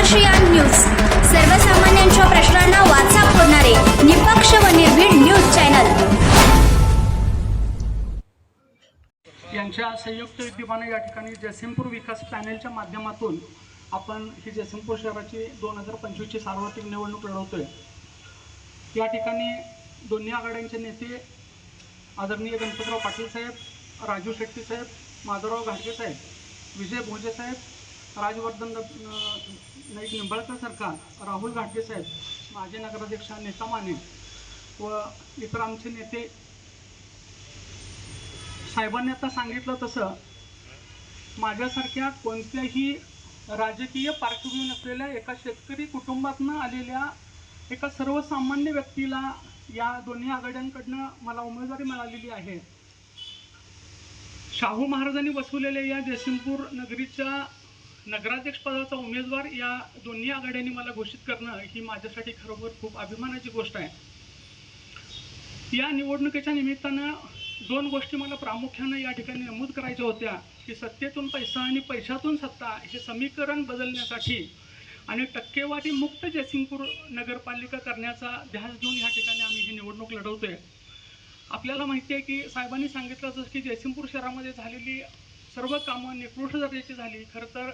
News. सर्वसामान्यांच्या प्रश्नांना वाचा फोडणारे निपक्ष व निर्भीड न्यूज चॅनल. यांच्या संयुक्त विद्यमाने या ठिकाणी जयसिंगपूर विकास पॅनेलच्या माध्यमातून आपण ही जयसिंगपूर शहराची दोन हजार पंचवीसची सार्वत्रिक निवडणूक लढवतोय. या ठिकाणी दोन्ही आघाड्यांचे नेते आदरणीय गणपतराव पाटील साहेब राजू शेट्टी साहेब माधवराव घाटगे साहेब विजय भोजे साहेब राजवर्धन नाईक निंबाळकर सरकार राहुल घाटगे साहेब माजी नगराध्यक्ष नेता माने व इतर आमचे नेते. साहेबांनी आता सांगितलं तसं माझ्यासारख्या कोणत्याही राजकीय पार्श्वभूमी नसलेल्या एका शेतकरी कुटुंबातनं आलेल्या एका सर्वसामान्य व्यक्तीला या दोन्ही आघाड्यांकडनं मला उमेदवारी मिळालेली आहे. शाहू महाराजांनी बसवलेल्या या जयसिंगपूर नगरीच्या नगराध्यक्षपदाचा उमेदवार या दोन्ही आघाड्यांनी मला घोषित करणं ही माझ्यासाठी खरोखर खूप अभिमानाची गोष्ट आहे. या निवडणुकीच्या निमित्तानं दोन गोष्टी मला प्रामुख्यानं या ठिकाणी नमूद करायच्या होत्या की सत्तेतून पैसा आणि पैशातून सत्ता हे समीकरण बदलण्यासाठी आणि टक्केवारी मुक्त जयसिंगपूर नगरपालिका करण्याचा ध्यास घेऊन या ठिकाणी आम्ही ही निवडणूक लढवतोय. आपल्याला माहिती आहे की साहेबांनी सांगितलं जसं की जयसिंगपूर शहरामध्ये झालेली सर्व कामं निकृष्ट दर्जाची झाली. खरं तर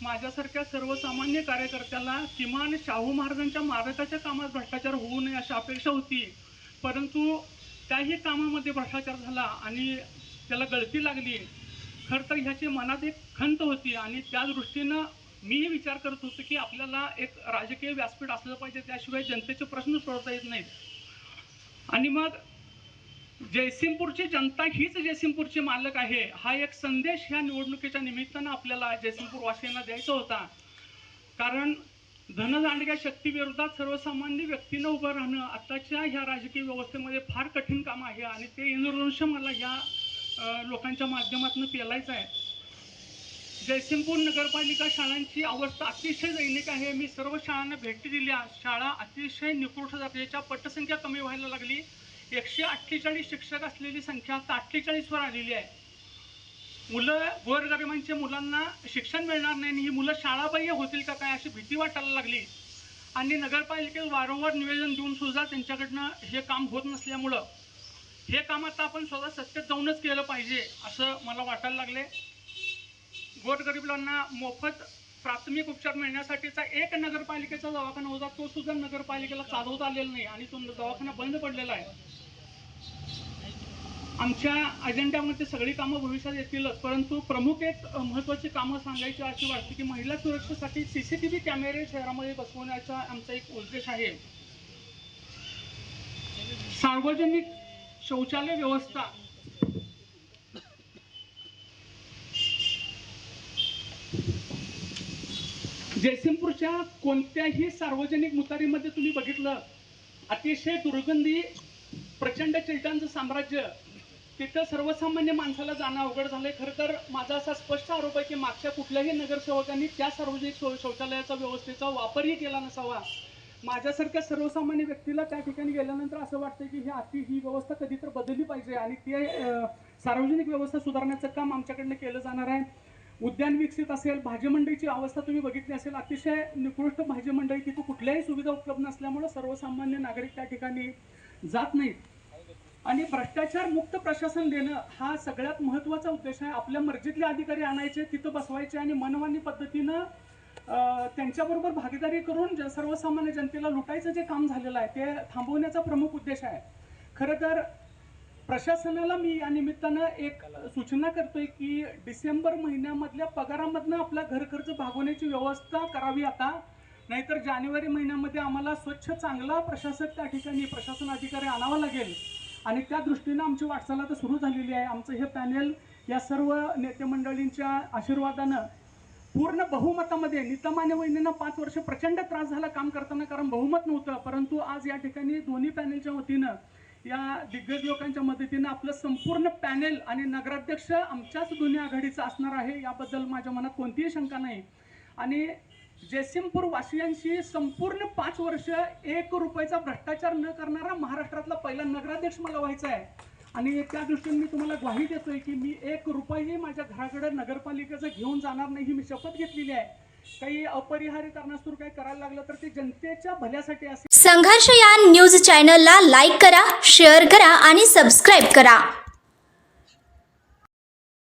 माझ्यासारख्या सर्वसामान्य कार्यकर्त्याला किमान शाहू महाराजांच्या मारकाच्या कामात भ्रष्टाचार होऊ नये अशी अपेक्षा होती. परंतु त्याही कामामध्ये भ्रष्टाचार झाला आणि त्याला गळती लागली. खरं तर ह्याची मनात एक खंत होती आणि त्या दृष्टीनं मीही विचार करत होतो की आपल्याला एक राजकीय व्यासपीठ असलं पाहिजे. त्याशिवाय जनतेचे प्रश्न सोडवता येत नाहीत. आणि मग जयसिंगपूरची जनता हीच जयसिंगपूरची मालक आहे. हा एक संदेश ह्या निवडणुकीच्या निमित्तानं आपल्याला जयसिंगपूर वासियांना द्यायचा होता. कारण धनदांडग्या शक्तीविरोधात सर्वसामान्य व्यक्तीनं उभं राहणं आत्ताच्या ह्या राजकीय व्यवस्थेमध्ये फार कठीण काम आहे आणि ते इंद्रधनुष्य मला ह्या लोकांच्या माध्यमातून पेलायचं आहे. जयसिंगपूर नगरपालिका शाळांची अवस्था अतिशय दैनिक आहे. मी सर्व शाळांना भेटी दिल्या. शाळा अतिशय निकृष्ट दर्जाच्या पटसंख्या कमी व्हायला लागली. एकशे अठ्ठेचाळीस शिक्षक असलेली संख्या आता अठ्ठेचाळीसवर आलेली आहे. मुलं गोरगरिबांच्या मुलांना शिक्षण मिळणार नाही आणि ही मुलं शाळाबाह्य होतील का काय अशी भीती वाटायला लागली. आणि नगरपालिकेत वारंवार निवेदन देऊन सुद्धा त्यांच्याकडनं हे काम होत नसल्यामुळं हे काम आता आपण स्वतः सत्तेत जाऊनच केलं पाहिजे असं मला वाटायला लागले. गोरगरिबांना मोफत प्राथमिक उपचार मिळण्यासाठीचा एक नगरपालिकेचा दवाखाना होता तो सुद्धा नगरपालिकेला चालवता आलेला नाही आणि तो दवाखाना बंद पडलेला आहे. आमच्या अजेंड्यामध्ये सगळी कामं भविष्यात येतीलच परंतु प्रमुख एक महत्त्वाची कामं सांगायची अशी वाटते की महिला सुरक्षेसाठी सी सी टी व्ही कॅमेरे शहरामध्ये बसवण्याचा आमचा एक उद्देश आहे. सार्वजनिक शौचालय व्यवस्था. जयसिंगपूरच्या कोणत्याही सार्वजनिक मुतारीमध्ये तुम्ही बघितलं अतिशय दुर्गंधी प्रचंड चिलटांचं साम्राज्य तिथं सर्वसामान्य माणसाला जाणं अवघड झालंय. खरं तर माझा असा स्पष्ट आरोप आहे की मागच्या कुठल्याही नगरसेवकांनी त्या सार्वजनिक शौ- शौचालयाचा व्यवस्थेचा वापरही केला नसावा. माझ्यासारख्या सर्वसामान्य व्यक्तीला त्या ठिकाणी गेल्यानंतर असं वाटतं की ही अति ही व्यवस्था कधी तर बदलली पाहिजे आणि ते सार्वजनिक व्यवस्था सुधारण्याचं काम आमच्याकडनं केलं जाणार आहे. उद्यान विकसित असेल भाजी मंडईची अवस्था तुम्ही बघितली असेल अतिशय निकृष्ट भाजी मंडई तिथे कुठल्याही सुविधा उपलब्ध नसल्यामुळे सर्वसामान्य नागरिक त्या ठिकाणी जात नाहीत. आणि भ्रष्टाचार मुक्त प्रशासन देणं हा सगळ्यात महत्त्वाचा उद्देश आहे. आपल्या मर्जीतले अधिकारी आणायचे तिथं बसवायचे आणि मनमानी पद्धतीनं त्यांच्याबरोबर भागीदारी करून ज- सर्वसामान्य जनतेला लुटायचं जे काम झालेलं आहे ते थांबवण्याचा प्रमुख उद्देश आहे. खरं तर प्रशासनाला मी या निमित्तानं एक सूचना करतोय की डिसेंबर महिन्यामधल्या पगारामधनं आपला घरखर्च भागवण्याची व्यवस्था करावी आता. नाहीतर जानेवारी महिन्यामध्ये आम्हाला स्वच्छ चांगला प्रशासक त्या ठिकाणी प्रशासन अधिकारी आणावा लागेल. आणि त्या दृष्टीनं आमची वाटचाल आता सुरू झालेली आहे. आमचं हे पॅनेल या सर्व नेते मंडळींच्या आशीर्वादानं पूर्ण बहुमतामध्ये नितमाने वहिनींना पाच वर्ष प्रचंड त्रास झाला काम करताना कारण बहुमत नव्हतं. परंतु आज या ठिकाणी दोन्ही पॅनेलच्या वतीनं या दिग्गज लोकांच्या मदतीनं आपलं संपूर्ण पॅनेल आणि नगराध्यक्ष आमच्याच दोन्ही आघाडीचं असणार आहे याबद्दल माझ्या मनात कोणतीही शंका नाही. आणि जयसिंगपूर वासियांशी संपूर्ण पाच वर्ष एक रुपयाचा भ्रष्टाचार न करणारा महाराष्ट्र नगराध्यक्ष मला व्हायचं आहे. आणि त्या दृष्टीने मी तुम्हाला ग्वाही देतोय की मी एक रुपयाही माझ्या घराकडे नगरपालिकेचं घेऊन जाणार नाही ही मी शपथ घेतलेली आहे. काही अपरिहार्य कारणास्तून काही करायला लागलं तर ते जनतेच्या भल्यासाठी असेल. संघर्ष या न्यूज चॅनलला लाईक करा शेअर करा आणि सबस्क्राईब करा.